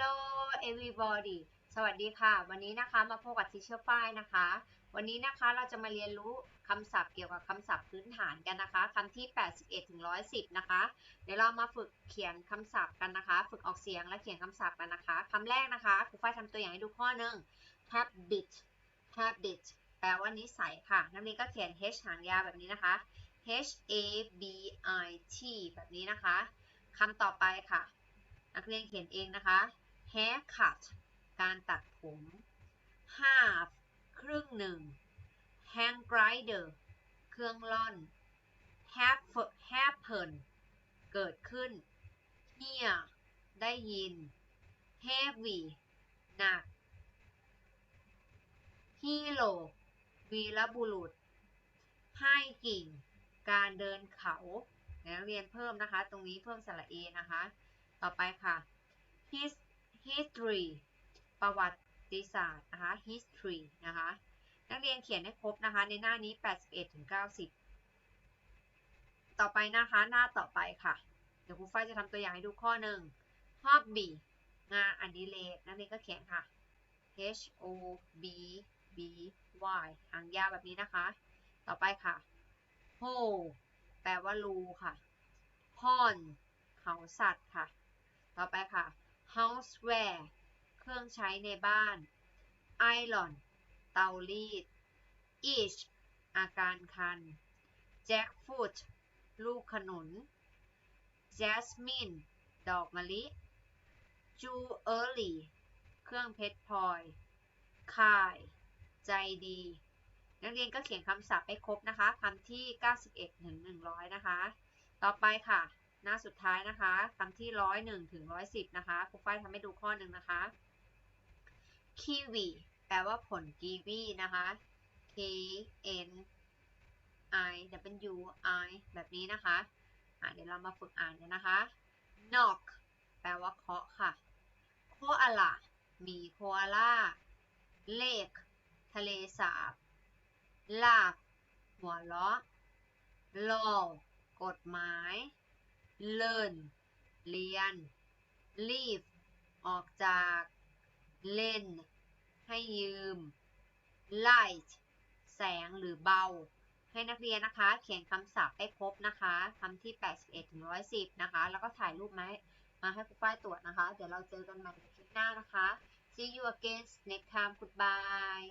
Hello everybody สวัสดีค่ะ วันนี้นะคะมาพบกับ Teacher ฝ้ายนะคะ วันนี้นะคะเราจะมาเรียนรู้คำศัพท์เกี่ยวกับคำศัพท์พื้นฐานกันนะคะคำที่ 81ถึง110 นะคะ เดี๋ยวเรามาฝึกเขียนคำศัพท์กันนะคะ ฝึกออกเสียงและเขียนคำศัพท์กันนะคะคำแรกนะคะครูฝ้ายทำตัวอย่างให้ดูข้อหนึ่ง habit habit แปลว่านิสัยค่ะนักเรียนก็เขียน h หางยาวแบบนี้นะคะ h a b i t แบบนี้นะคะคำต่อไปค่ะ นักเรียนเขียนเองนะคะ haircut การตัดผม half ครึ่งหนึ่ง hand grinder เครื่องร่อน happen เกิดขึ้น hear ได้ยิน heavy หนัก hero วีรบุรุษ hiking การเดินเขานักเรียนเพิ่มนะคะ ตรงนี้เพิ่มสระเอนะคะ ต่อไปค่ะ his history ประวัติศาสตร์นะคะ history นะคะ นักเรียนเขียนให้ครบนะคะ ในหน้านี้ 81ถึง90 ต่อไปนะคะ หน้าต่อไปค่ะ เดี๋ยวครูฝ้ายจะทำตัวอย่างให้ดูข้อหนึ่ง hobby งานอดิเรกนักเรียนก็เขียนค่ะ h o b b y หางยาวแบบนี้นะคะ ต่อไปค่ะ hole แปลว่ารูค่ะ pond เขาสัตว์ค่ะ ต่อไปค่ะ houseware เครื่อง ใช้ในบ้าน iron เตารีด itch อาการคัน jackfruit ลูกขนุน jasmine ดอกมะลิ jewelry เครื่องเพชรพลอย kai ใจดี นักเรียนก็เขียนคำศัพท์ให้ครบนะคะคำที่ 91ถึง100 นะคะ ต่อไปค่ะ หน้าสุดท้ายนะคะคำที่ 101ถึง110 นะคะครูฝ้ายทำให้ดูข้อหนึ่งนะคะ kiwi แปลว่าผลกีวีนะคะ k n i w i แบบนี้นะคะเดี๋ยวเรามาฝึกอ่านกันนะคะ knock แปลว่าเคาะค่ะ koala มีโคอาลา lake ทะเลสาบ laugh หัวเราะ law กฎหมาย learn เรียน leave ออกจาก เล่น ให้ยืม light แสงหรือเบา ให้นักเรียนนะคะ เขียนคำศัพท์ให้ครบนะคะคำที่ 81ถึง110 นะคะ แล้วก็ถ่ายรูปมาให้มาให้ครูฝ้ายตรวจนะคะ เดี๋ยวเราเจอกันใหม่ในคลิปหน้านะคะ see you again next time goodbye